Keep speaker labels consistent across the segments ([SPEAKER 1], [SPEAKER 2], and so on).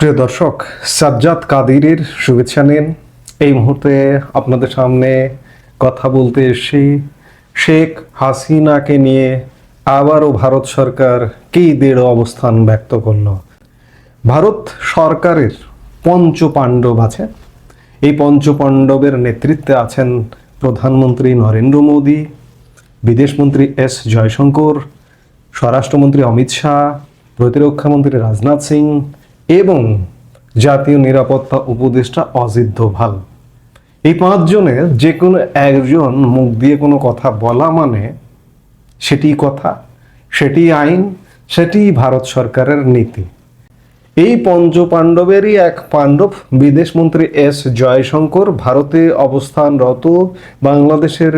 [SPEAKER 1] প্রিয় দর্শক, সাজ্জাদ কাদিরের শুভেচ্ছা নিন। এই মুহূর্তে আপনাদের সামনে কথা বলতে এসেছি শেখ হাসিনাকে নিয়ে আবারও ভারত সরকার কি দৃঢ় অবস্থান ব্যক্ত করল? ভারত সরকারের পঞ্চ পাণ্ডব আছে এই পঞ্চ পাণ্ডবের নেতৃত্বে আছেন প্রধানমন্ত্রী নরেন্দ্র মোদী, বিদেশমন্ত্রী এস জয়শঙ্কর, স্বরাষ্ট্রমন্ত্রী অমিত শাহ, প্রতিরক্ষামন্ত্রী রাজনাথ সিং এবং জাতীয় নিরাপত্তা উপদেষ্টা অজিত দোভাল। এই পাঁচজনের যে কোনো একজন মুখ দিয়ে কোনো কথা বলা মানে সেটি কথা সেটি আইন সেটি ভারত সরকারের নীতি। এই পঞ্চ পাণ্ডবেরই এক পাণ্ডব বিদেশমন্ত্রী এস জয়শঙ্কর ভারতে অবস্থানরত বাংলাদেশের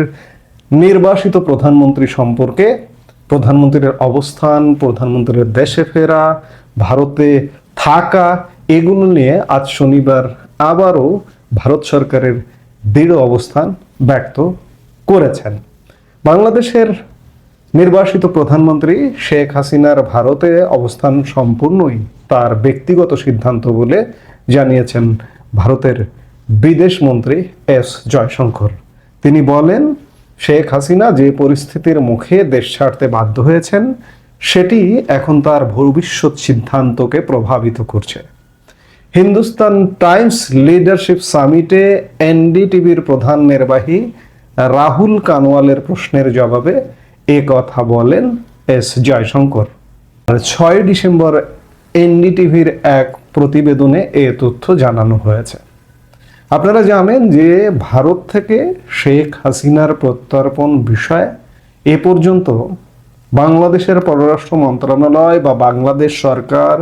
[SPEAKER 1] নির্বাসিত প্রধানমন্ত্রী সম্পর্কে প্রধানমন্ত্রীর অবস্থান, প্রধানমন্ত্রীর দেশে ফেরা, ভারতে থাকা এগুলো নিয়ে আজ শনিবার আবারও ভারত সরকারের দৃঢ় অবস্থান ব্যক্ত করেছেন। বাংলাদেশের নির্বাসিত প্রধানমন্ত্রী শেখ হাসিনার ভারতে অবস্থান সম্পূর্ণই তার ব্যক্তিগত সিদ্ধান্ত বলে জানিয়েছেন ভারতের বিদেশ মন্ত্রী এস জয়শঙ্কর। তিনি বলেন, শেখ হাসিনা যে পরিস্থিতির মুখে দেশ ছাড়তে বাধ্য হয়েছেন সেটি এখন তার ভবিষ্যৎ সিদ্ধান্তকে প্রভাবিত করছে। হিন্দুস্তান টাইমস লিডারশিপ সামিটে এনডিটিভির প্রধান নির্বাহী রাহুল কানওয়ালের প্রশ্নের জবাবে এ কথা বলেন এস জয়শঙ্কর। ছয় ডিসেম্বর এনডিটিভির এক প্রতিবেদনে এ তথ্য জানানো হয়েছে। আপনারা জানেন যে ভারত থেকে শেখ হাসিনার প্রত্যর্পণ বিষয়ে এ পর্যন্ত বাংলাদেশের পররাষ্ট্র মন্ত্রণালয় বা বাংলাদেশ সরকার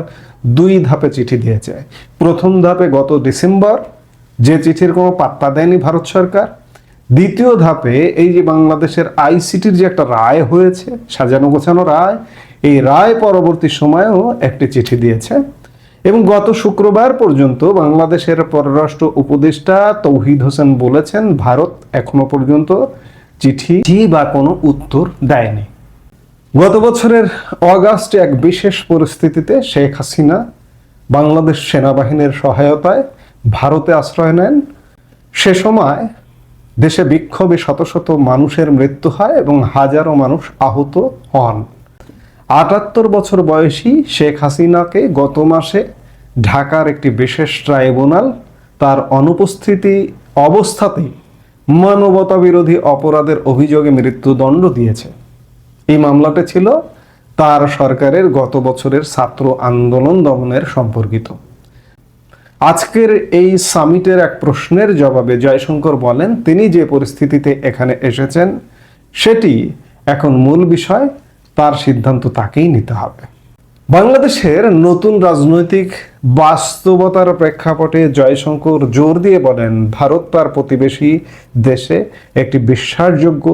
[SPEAKER 1] দুই ধাপে চিঠি দিয়েছে। প্রথম ধাপে গত ডিসেম্বর, যে চিঠির কোনো পাত্তা দেয়নি ভারত সরকার। দ্বিতীয় ধাপে এই যে বাংলাদেশের আইসিটির যে একটা রায় হয়েছে, সাজানো গোছানো রায়, এই রায় পরবর্তী সময়েও একটি চিঠি দিয়েছে। এবং গত শুক্রবার পর্যন্ত বাংলাদেশের পররাষ্ট্র উপদেষ্টা তৌহিদ হোসেন বলেছেন, ভারত এখনও পর্যন্ত চিঠি বা কোনো উত্তর দেয়নি। গত বছরের অগাস্টে এক বিশেষ পরিস্থিতিতে শেখ হাসিনা বাংলাদেশ সেনাবাহিনীর সহায়তায় ভারতে আশ্রয় নেন। সে সময় দেশে বিক্ষোভে শত শত মানুষের মৃত্যু হয় এবং হাজারো মানুষ আহত হন। আটাত্তর বছর বয়সী শেখ হাসিনাকে গত মাসে ঢাকার একটি বিশেষ ট্রাইব্যুনাল তার অনুপস্থিতি অবস্থাতেই মানবতা বিরোধী অপরাধের অভিযোগে মৃত্যুদণ্ড দিয়েছে। এই মামলাটা ছিল তার সরকারের গত বছরের ছাত্র আন্দোলন দমনের সম্পর্কিত। আজকের এই সামিটের এক প্রশ্নের জবাবে জয়শঙ্কর বলেন, তিনি যে পরিস্থিতিতে এখানে এসেছেন, সেটি এখন মূল বিষয়, তার সিদ্ধান্ত তাকেই নিতে হবে। বাংলাদেশের নতুন রাজনৈতিক বাস্তবতার প্রেক্ষাপটে জয়শঙ্কর জোর দিয়ে বলেন, ভারত তার প্রতিবেশী দেশে একটি বিশ্বাসযোগ্য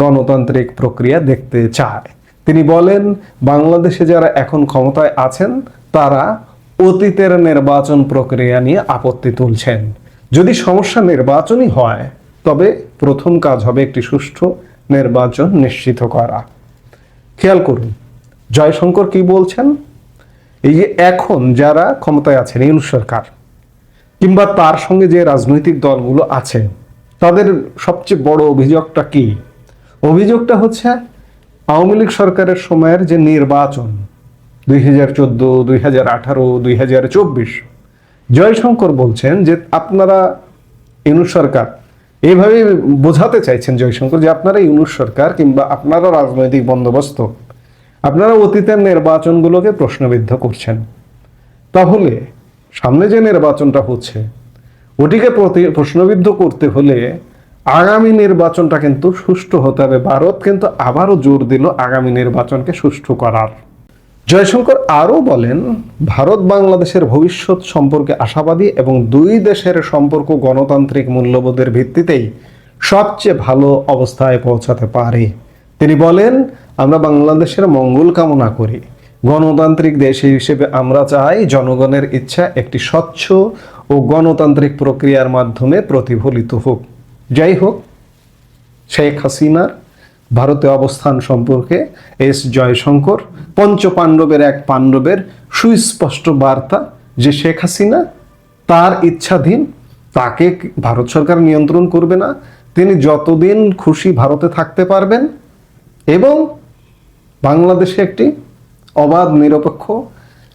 [SPEAKER 1] গণতান্ত্রিক প্রক্রিয়া দেখতে চায়। তিনি বলেন, বাংলাদেশে যারা এখন ক্ষমতায় আছেন, তারা অতীতের নির্বাচন প্রক্রিয়া নিয়ে আপত্তি তুলছেন। যদি সমস্যা নির্বাচনই হয়, তবে প্রথম কাজ হবে একটি সুষ্ঠু নির্বাচন নিশ্চিত করা। খেয়াল করুন জয়শঙ্কর কি বলছেন? এই যে এখন যারা ক্ষমতায় আছেন, ইউনুস সরকার, কিংবা তার সঙ্গে যে রাজনৈতিক দলগুলো আছে, তাদের সবচেয়ে বড় অভিযোগটা কি? অভিযোগটা হচ্ছে আওয়ামী লীগ সরকারের সময়ের যে নির্বাচন, দুই হাজার চোদ্দ, দুই হাজার আঠারো, দুই হাজার চব্বিশ, জয়শঙ্কর বলছেন যে আপনারা ইউনুস সরকার এইভাবে বোঝাতে চাইছেন জয়শঙ্কর যে আপনারা ইউনুস সরকার কিংবা আপনারা রাজনৈতিক বন্দোবস্ত আপনারা অতীতের নির্বাচনগুলোকে প্রশ্নবিদ্ধ করছেন। তাহলে, সামনে যে নির্বাচনটা হচ্ছে, ওটিকে প্রশ্নবিদ্ধ করতে হলে আগামী নির্বাচনটা কিন্তু সুষ্ঠু হতে হবে। ভারত কিন্তু আবারও জোর দিল আগামী নির্বাচনকে সুষ্ঠু করার। জয়শঙ্কর আরও বলেন, ভারত বাংলাদেশের ভবিষ্যৎ সম্পর্কে আশাবাদী এবং দুই দেশের সম্পর্ক গণতান্ত্রিক মূল্যবোধের ভিত্তিতেই সবচেয়ে ভালো অবস্থায় পৌঁছাতে পারে। তিনি বলেন আমরা বাংলাদেশের মঙ্গল কামনা করি। গণতান্ত্রিক দেশ হিসেবে আমরা চাই জনগণের ইচ্ছা একটি স্বচ্ছ ও গণতান্ত্রিক প্রক্রিয়ার মাধ্যমে প্রতিফলিত হোক। যাই হোক, শেখ হাসিনার ভারতে অবস্থান সম্পর্কে এস জয়শঙ্কর পঞ্চ পাণ্ডবের এক পাণ্ডবের সুস্পষ্ট বার্তা যে শেখ হাসিনা তার ইচ্ছাধীন, তাকে ভারত সরকার নিয়ন্ত্রণ করবে না, তিনি যতদিন খুশি ভারতে থাকতে পারবেন এবং বাংলাদেশে একটি অবাধ, নিরপেক্ষ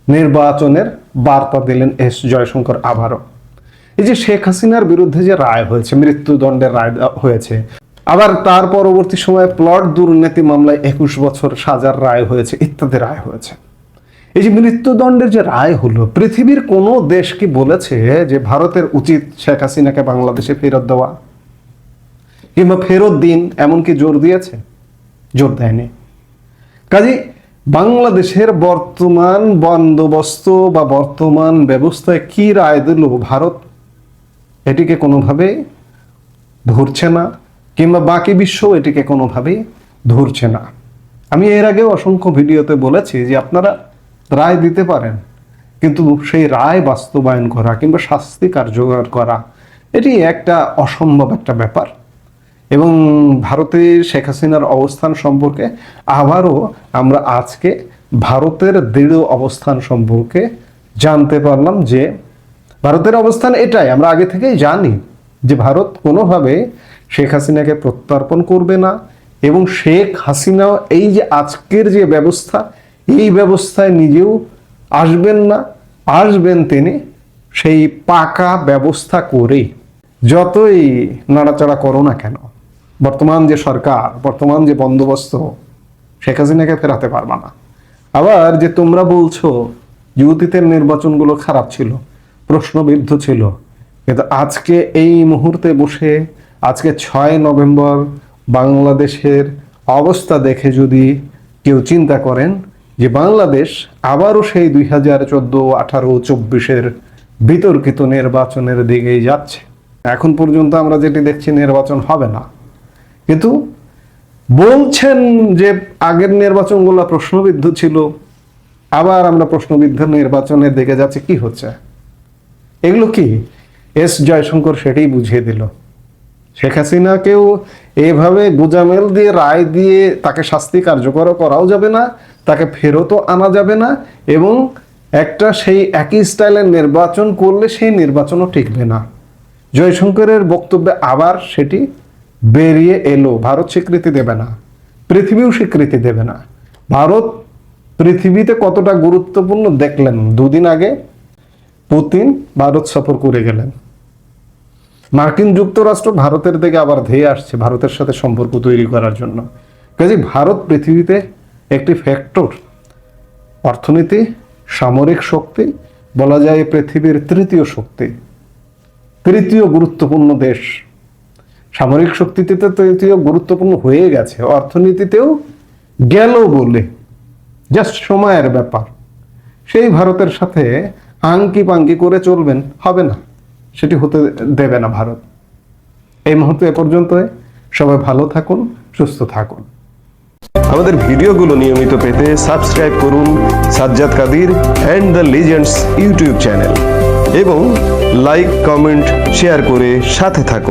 [SPEAKER 1] নির্বাচনের বার্তা দিলেন এস জয়শঙ্কর আবারও। এই যে শেখ হাসিনার বিরুদ্ধে যে রায় হয়েছে, মৃত্যুদণ্ডের রায় হয়েছে, আবার তার পরবর্তী সময়ে প্লট দুর্নীতি মামলায় একুশ বছর সাজার রায় হয়েছে, ইত্যাদি রায় হয়েছে। এই যে মৃত্যুদণ্ডের যে রায় হলো, পৃথিবীর কোনো দেশ কি বলেছে যে ভারতের উচিত শেখ হাসিনাকে বাংলাদেশে ফেরত দেওয়া? কিংবা ফেরত দিন, এমনকি জোর দিয়েছে? জোর দেয়নি। কাজে, বাংলাদেশের বর্তমান বন্দোবস্ত বা বর্তমান ব্যবস্থায় কি রায় দিল ভারত? এটিকে কোনোভাবে ধরছে না, কিংবা বাকি বিশ্ব এটিকে কোনোভাবেই ধরছে না। আমি এর আগেও অসংখ্য ভিডিওতে বলেছি যে আপনারা রায় দিতে পারেন, কিন্তু সেই রায় বাস্তবায়ন করা কিংবা শাস্তি কার্যকর করা, এটি একটা অসম্ভব একটা ব্যাপার। এবং ভারতে শেখ হাসিনার অবস্থান সম্পর্কে আবারও আমরা আজকে ভারতের দৃঢ় অবস্থান সম্পর্কে জানতে পারলাম যে ভারতের অবস্থান এটাই। আমরা আগে থেকেই জানি যে ভারত কোনোভাবে শেখ হাসিনাকে প্রত্যর্পণ করবে না এবং শেখ হাসিনা এই যে আজকের যে ব্যবস্থা, এই ব্যবস্থায় নিজেও আসবেন না, আসবেন তিনি সেই পাকা ব্যবস্থা করেই। যতই নাড়াচাড়া করো না কেন বর্তমান যে সরকার, বর্তমান যে বন্দোবস্ত, শেখ হাসিনাকে ফেরাতে পারবা না। আবার যে তোমরা বলছো যে অতীতের নির্বাচনগুলো খারাপ ছিল, প্রশ্নবিদ্ধ ছিল, কিন্তু আজকে এই মুহূর্তে বসে, আজকে ছয় নভেম্বর বাংলাদেশের অবস্থা দেখে যদি কেউ চিন্তা করেন যে বাংলাদেশ আবারও সেই দুই হাজার চোদ্দ, আঠারো, চব্বিশের বিতর্কিত নির্বাচনের দিকেই যাচ্ছে। এখন পর্যন্ত আমরা যেটি দেখছি, নির্বাচন হবে না। কিন্তু বলছেন যে আগের নির্বাচনগুলো প্রশ্নবিদ্ধ ছিল, আবার আমরা প্রশ্নবিদ্ধ নির্বাচনের দিকে যাচ্ছি, কি হচ্ছে? এগুলো কি? এস জয়শঙ্কর সেটাই বুঝিয়ে দিল। শেখ হাসিনাকেও এভাবে গুজামেল দিয়ে, রায় দিয়ে তাকে শাস্তি কার্যকর করাও যাবে না, তাকে ফেরতও আনা যাবে না, এবং একটা সেই একই স্টাইলের নির্বাচন করলে সেই নির্বাচনও টিকবে না। জয়শঙ্করের বক্তব্যে আবার সেটি বেরিয়ে এলো। ভারত স্বীকৃতি দেবে না। পৃথিবীও স্বীকৃতি দেবে না। ভারত পৃথিবীতে কতটা গুরুত্বপূর্ণ দেখলেন? দুদিন আগে পুতিন ভারত সফর করে গেলেন। মার্কিন যুক্তরাষ্ট্র ভারতের দিকে আবার ধেয়ে আসছে ভারতের সাথে সম্পর্ক তৈরি করার জন্য। কাজে ভারত পৃথিবীতে একটি ফ্যাক্টর অর্থনীতি, সামরিক শক্তি, বলা যায় পৃথিবীর তৃতীয় শক্তি, তৃতীয় গুরুত্বপূর্ণ দেশ। সামরিক শক্তিতে তো গুরুত্বপূর্ণ হয়ে গেছে। অর্থনীতিতেও গেল বলে। জাস্ট সময়ের ব্যাপার। সেই ভারতের সাথে আঙ্কি পাঙ্কি করে চলবেন, হবে না। সেটি হতে দেবে না ভারত। এই মুহূর্তে এ পর্যন্ত সবাই ভালো থাকুন, সুস্থ থাকুন।
[SPEAKER 2] আমাদের ভিডিওগুলো নিয়মিত পেতে সাবস্ক্রাইব করুন Sajjad Kadir and the legends YouTube channel. এবং লাইক কমেন্ট শেয়ার করে সাথে থাকুন।